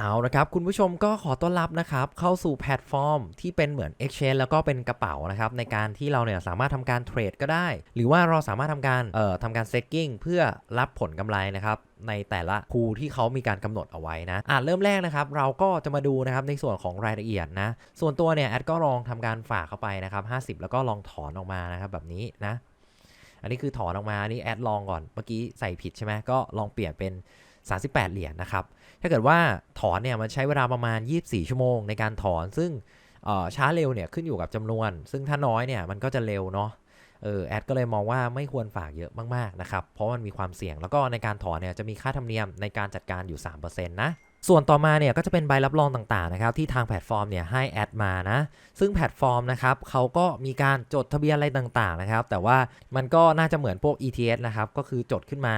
เอาละครับ คุณผู้ชมก็ขอต้อนรับนะครับ เข้าสู่แพลตฟอร์ม ที่เป็นเหมือน Exchange แล้วก็เป็นกระเป๋านะครับ ในการที่เราเนี่ยสามารถทำการเทรดก็ได้ หรือว่าเราสามารถทำการเอ่อทำการ staking เพื่อรับผลกำไรนะครับในแต่ละคูที่เขามีการกำหนดเอาไว้นะอะเริ่มแรกนะครับ เราก็จะมาดูนะครับในส่วนของรายละเอียดนะ ส่วนตัวเนี่ยแอดก็ลองทำการฝากเข้าไปนะครับ50 แล้วก็ลองถอนออกมานะครับแบบนี้นะ อันนี้คือถอนออกมาอันนี้แอดลองก่อนเมื่อกี้ใส่ผิดใช่ไหมก็ลองเปลี่ยนเป็น 38 เหรียญนะครับ ถ้าเกิดว่าถอนเนี่ยมันใช้เวลาประมาณ 24 ชั่วโมงในการถอน ซึ่งช้าเร็วเนี่ยขึ้นอยู่กับจำนวน ซึ่งถ้าน้อยเนี่ยมันก็จะเร็วเนาะเออแอดก็เลยมองว่าไม่ควรฝากเยอะมากๆนะครับ เพราะมันมีความเสี่ยงแล้วก็ในการถอนเนี่ยจะมีค่าธรรมเนียมในการจัดการอยู่ 3%นะส่วนต่อมาเนี่ยก็จะเป็นใบรับรองต่างๆนะครับที่ทางแพลตฟอร์มเนี่ยให้แอดมานะ ซึ่งแพลตฟอร์มนะครับเขาก็มีการจดทะเบียนอะไรต่างๆนะครับ แต่ว่ามันก็น่าจะเหมือนพวก ETS นะครับก็คือจดขึ้นมา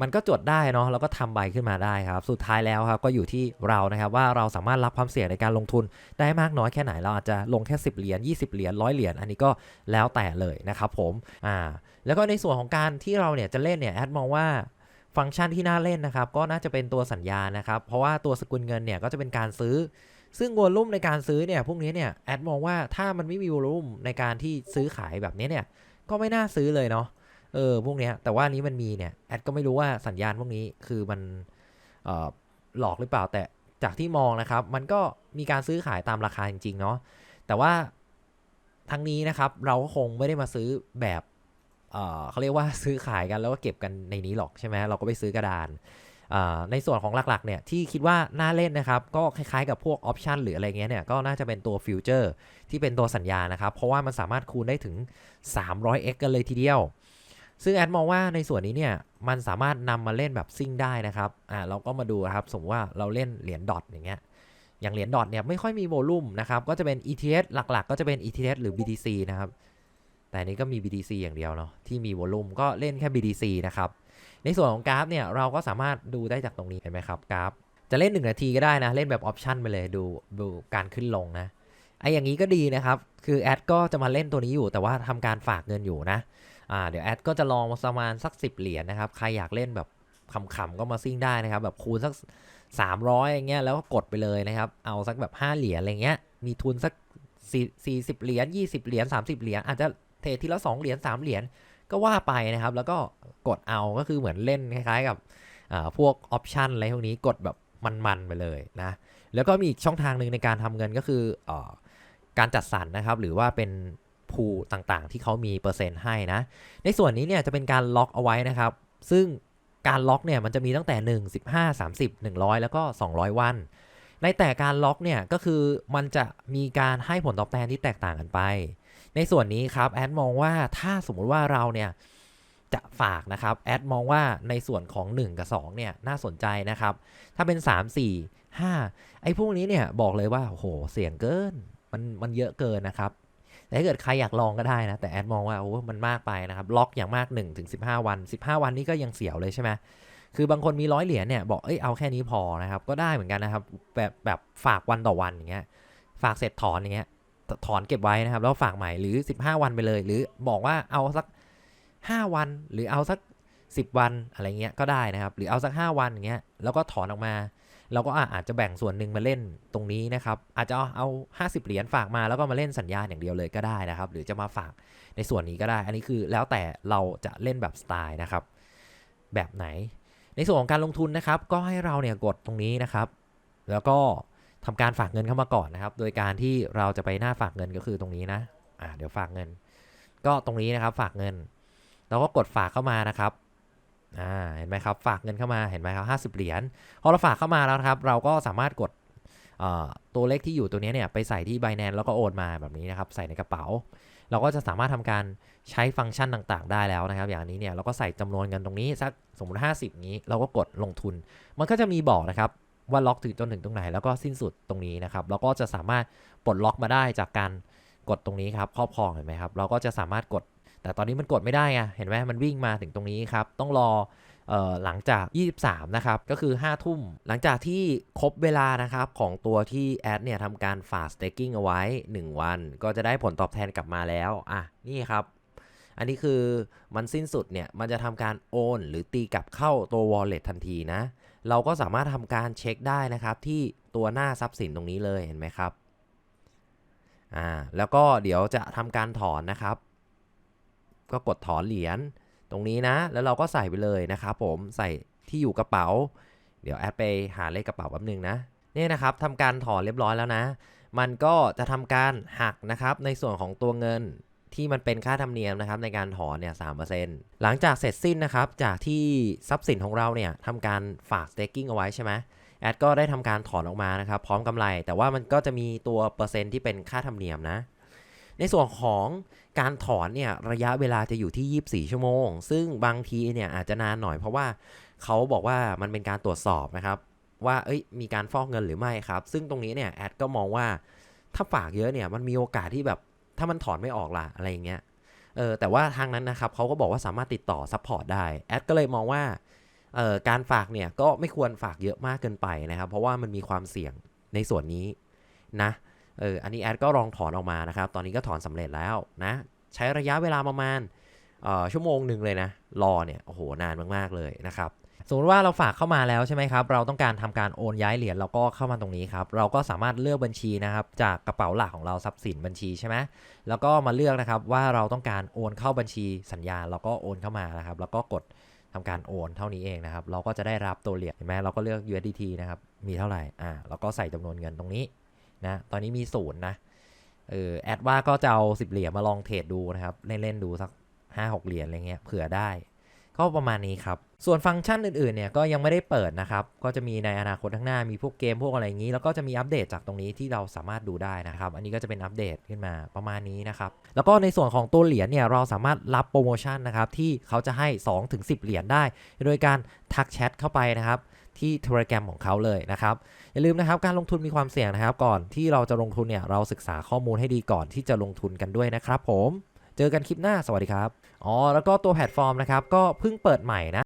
มันก็จดได้เนาะแล้วก็ทำใบขึ้นมาได้ครับ สุดท้ายแล้วครับก็อยู่ที่เรานะครับว่าเราสามารถรับความเสี่ยงในการลงทุนได้มากน้อยแค่ไหนเราอาจจะลงแค่10เหรียญ20เหรียญร้อยเหรียญอันนี้ก็แล้วแต่เลยนะครับผมอ่าแล้วก็ในส่วนของการที่เราเนี่ยจะเล่นเนี่ยแอดมองว่าฟังก์ชันที่น่าเล่นนะครับก็น่าจะเป็นตัวสัญญานะครับ เพราะว่าตัวสกุลเงินเนี่ยก็จะเป็นการซื้อ ซึ่งวอลลุ่มในการซื้อเนี่ยพวกนี้เนี่ยแอดมองว่าถ้ามันไม่มีวอลลุ่มในการที่ซื้อขายแบบนี้เนี่ยก็ไม่น่าซื้อเลยเนาะ เออพวกเนี้ย แต่ว่านี้มันมีเนี่ยแอดก็ไม่รู้ว่าสัญญาณพวกนี้คือมันออหลอกหรือเปล่าแต่จากที่มองนะครับ มันก็มีการซื้อขายตามราคาจริง ๆ เนาะแต่ว่าทั้งนี้นะครับเราก็คงไม่ได้มาซื้อแบบเเขาเรียกว่าซื้อขายกันแล้วก็เก็บกันในนี้หรอกใช่ไหมเราก็ไปซื้อกระดานในส่วนของหลักๆเนี่ยที่คิดว่าน่าเล่นนะครับ ก็คล้ายๆกับพวกออปชันหรืออะไรเงี้ยเนี่ยก็น่าจะเป็นตัวฟิวเจอร์ที่เป็นตัวสัญญานะครับ เพราะว่ามันสามารถคูณได้ถึง 300x กันเลยทีเดียว ซึ่งแอดมองว่าในส่วนนี้เนี่ยมันสามารถนำมาเล่นแบบซิ่งได้นะครับอ่าเราก็มาดูครับสมมติว่าเราเล่นเหรียญดอทอย่างเงี้ยอย่างเหรียญดอทเนี่ยไม่ค่อยมีโวลุ่มนะครับก็จะเป็น ETH หลักๆ ก็จะเป็น ETH หรือ BTC นะครับแต่อันนี้ก็มี BTC อย่างเดียวเนาะที่มีโวลุ่มก็เล่นแค่ BTC นะครับในส่วนของกราฟเนี่ยเราก็สามารถดูได้จากตรงนี้เห็นไหมครับกราฟจะเล่น 1 นาทีก็ได้นะ เล่นแบบออปชันไปเลยดูดูการขึ้นลงนะไออย่างนี้ก็ดีนะครับ คือแอดก็จะมาเล่นตัวนี้อยู่แต่ว่าทำการฝากเงินอยู่นะ อ่าเดี๋ยวแอดก็จะลองประมาณสัก 10 เหรียญนะครับ ใครอยากเล่นแบบขำๆก็มาซิ่งได้นะครับ แบบคูณสัก 300อย่างเงี้ยแล้วก็กดไปเลยนะครับ เอาสักแบบ 5 เหรียญอะไรเงี้ย มีทุนสัก 40 เหรียญ 20 เหรียญ 30 เหรียญอาจจะเทรดทีละ 2 เหรียญ 3 เหรียญก็ว่าไปนะครับ แล้วก็กดเอาก็คือเหมือนเล่นคล้ายๆกับอ่าพวกออปชันอะไรพวกนี้กดแบบมันๆไปเลยนะแล้วก็มีอีกช่องทางหนึ่งในการทำเงินก็คือเออการจัดสรรนะครับ หรือว่าเป็น พูต่างๆ ที่เขามีเปอร์เซ็นต์ให้นะ ในส่วนนี้เนี่ยจะเป็นการล็อกเอาไว้นะครับ ซึ่งการล็อกเนี่ยมันจะมีตั้งแต่ 1 15 30 100 แล้วก็ 200 วัน ในแต่การล็อกเนี่ยก็คือมันจะมีการให้ผลตอบแทนที่แตกต่างกันไป ในส่วนนี้ครับแอดมองว่าถ้าสมมุติว่าเราเนี่ยจะฝากนะครับแอดมองว่าในส่วนของ 1 กับ 2 เนี่ยน่าสนใจนะครับ ถ้าเป็น 3 4 5 ไอ้พวกนี้เนี่ยบอกเลยว่าโอ้โหเสี่ยงเกินมันมันเยอะเกินนะครับ แต่ถ้าเกิดใครอยากลองก็ได้นะ แต่แอดมองว่าโอ้มันมากไปนะครับล็อกอย่างมาก1ถึง15วัน 15 วันนี่ก็ยังเสียวเลยใช่ไหมคือบางคนมีร้อยเหรียญเนี่ยบอกเอ้ยเอาแค่นี้พอนะครับก็ได้เหมือนกันนะครับแบบแบบฝากวันต่อวันอย่างเงี้ยฝากเสร็จถอนอย่างเงี้ยถอนเก็บไว้นะครับแล้วฝากใหม่หรือ 15 วันไปเลย หรือบอกว่าเอาสัก 5 วันหรือเอาสัก 10 วันอะไรเงี้ยก็ได้นะครับ หรือเอาสัก 5 วันอย่างเงี้ยแล้วก็ถอนออกมา เราก็อาจจะแบ่งส่วนหนึ่งมาเล่นตรงนี้นะครับอาจจะเอา 50 เหรียญฝากมาแล้วก็มาเล่นสัญญาณอย่างเดียวเลยก็ได้นะครับ หรือจะมาฝากในส่วนนี้ก็ได้ อันนี้คือแล้วแต่เราจะเล่นแบบสไตล์นะครับ แบบไหน ในส่วนของการลงทุนนะครับ ก็ให้เราเนี่ยกดตรงนี้นะครับ แล้วก็ทำการฝากเงินเข้ามาก่อนนะครับ โดยการที่เราจะไปหน้าฝากเงินก็คือตรงนี้นะอ่าเดี๋ยวฝากเงิน ก็ตรงนี้นะครับฝากเงิน เราก็กดฝากเข้ามานะครับ อ่าเห็นไหมครับ ฝากเงินเข้ามาเห็นไหมครับห้าสิบเหรียญพอเราฝากเข้ามาแล้วครับ เราก็สามารถกดตัวเลขที่อยู่ตัวนี้เนี่ยไปใส่ที่ Binance แล้วก็โอนมาแบบนี้นะครับ ใส่ในกระเป๋า เราก็จะสามารถทำการใช้ฟังก์ชันต่างๆ ได้แล้วนะครับ อย่างนี้เนี่ยเราก็ใส่จำนวนเงินตรงนี้สักสมมติ 50 นี้ เราก็กดลงทุน มันก็จะมีบอกนะครับว่าล็อกถึงจนถึงตรงไหนแล้วก็สิ้นสุดตรงนี้นะครับเราก็จะสามารถปลดล็อกมาได้จากการกดตรงนี้ครับครอบครองเห็นไหมครับ เราก็จะสามารถกด แต่ตอนนี้มันกดไม่ได้ไงเห็นไหมมันวิ่งมาถึงตรงนี้ครับ ต้องรออหลังจาก 23 นะครับ ก็คือ 5 ทุ่ม หลังจากที่ครบเวลานะครับ ของตัวที่แอดเนี่ยทำการฝาก staking เอาไว้ 1 วัน ก็จะได้ผลตอบแทนกลับมาแล้ว อะ นี่ครับ อันนี้คือมันสิ้นสุดเนี่ย มันจะทำการโอน หรือตีกลับเข้าตัว wallet ทันทีนะ เราก็สามารถทำการเช็คได้นะครับที่ตัวหน้าทรัพย์สินตรงนี้เลยเห็นไหมครับ อ่า แล้วก็เดี๋ยวจะทำการถอนนะครับ ก็กดถอนเหรียญตรงนี้นะ แล้วเราก็ใส่ไปเลยนะครับผมใส่ที่อยู่กระเป๋า เดี๋ยวแอดไปหาเลขกระเป๋าแป๊บนึงนะเนี่ยนะครับทำการถอนเรียบร้อยแล้วนะ มันก็จะทำการหักนะครับในส่วนของตัวเงินที่มันเป็นค่าธรรมเนียมนะครับในการถอนเนี่ยสหลังจากเสร็จสิ้นนะครับจากที่ทรัพย์สินของเราเนี่ยทำการฝาก staking เอาไว้ใช่ไหมแอดก็ได้ทำการถอนออกมานะครับพร้อมกำไร แต่ว่ามันก็จะมีตัวเปอร์เซ็นต์ที่เป็นค่าธรรมเนียมนะ ในส่วนของการถอนเนี่ยระยะเวลาจะอยู่ที่ 24 ชั่วโมง ซึ่งบางทีเนี่ยอาจจะนานหน่อยเพราะว่าเขาบอกว่ามันเป็นการตรวจสอบนะครับว่าเอ้ยมีการฟอกเงินหรือไม่ครับ ซึ่งตรงนี้เนี่ยแอดก็มองว่าถ้าฝากเยอะเนี่ยมันมีโอกาสที่แบบถ้ามันถอนไม่ออกล่ะอะไรอย่างเงี้ยเออแต่ว่าทางนั้นนะครับเขาก็บอกว่าสามารถติดต่อซัพพอร์ตได้แอดก็เลยมองว่าเอ่อการฝากเนี่ยก็ไม่ควรฝากเยอะมากเกินไปนะครับ เพราะว่ามันมีความเสี่ยงในส่วนนี้นะ เอออันนี้แอดก็ลองถอนออกมานะครับ ตอนนี้ก็ถอนสำเร็จแล้วนะ ใช้ระยะเวลาประมาณเอ่อชั่วโมงหนึ่งเลยนะ รอเนี่ยโอ้โหนานมากๆเลยนะครับสมมติว่าเราฝากเข้ามาแล้วใช่ไหมครับ เราต้องการทำการโอนย้ายเหรียญเราก็เข้ามาตรงนี้ครับ เราก็สามารถเลือกบัญชีนะครับ จากกระเป๋าหลักของเราทรัพย์สินบัญชีใช่ไหมแล้วก็มาเลือกนะครับว่าเราต้องการโอนเข้าบัญชีสัญญาเราก็โอนเข้ามานะครับ แล้วก็กดทำการโอนเท่านี้เองนะครับ เราก็จะได้รับตัวเหรียญเห็นไหมเราก็เลือก USDT นะครับ มีเท่าไหร่ อ่าเราก็ใส่จำนวนเงินตรงนี้ นะ ตอนนี้มีศูนย์นะ เออแอดว่าก็จะเอา10เหรียญมาลองเทรดดูนะครับ เล่น ๆ ดูสัก5-6เหรียญอะไรเงี้ยเผื่อได้ ก็ประมาณนี้ครับ ส่วนฟังก์ชันอื่น ๆ เนี่ยก็ยังไม่ได้เปิดนะครับ ก็จะมีในอนาคตข้างหน้ามีพวกเกมพวกอะไรอย่างนี้ แล้วก็จะมีอัปเดตจากตรงนี้ที่เราสามารถดูได้นะครับ อันนี้ก็จะเป็นอัปเดตขึ้นมาประมาณนี้นะครับ แล้วก็ในส่วนของตัวเหรียญเนี่ยเราสามารถรับโปรโมชั่นนะครับที่เขาจะให้2-10 เหรียญได้ โดยการทักแชทเข้าไปนะครับ ที่ Telegram ของเขาเลยนะครับ อย่าลืมนะครับการลงทุนมีความเสี่ยงนะครับ ก่อนที่เราจะลงทุนเนี่ยเราศึกษาข้อมูลให้ดีก่อนที่จะลงทุนกันด้วยนะครับผม เจอกันคลิปหน้าสวัสดีครับ อ๋อแล้วก็ตัวแพลตฟอร์มนะครับก็เพิ่งเปิดใหม่นะ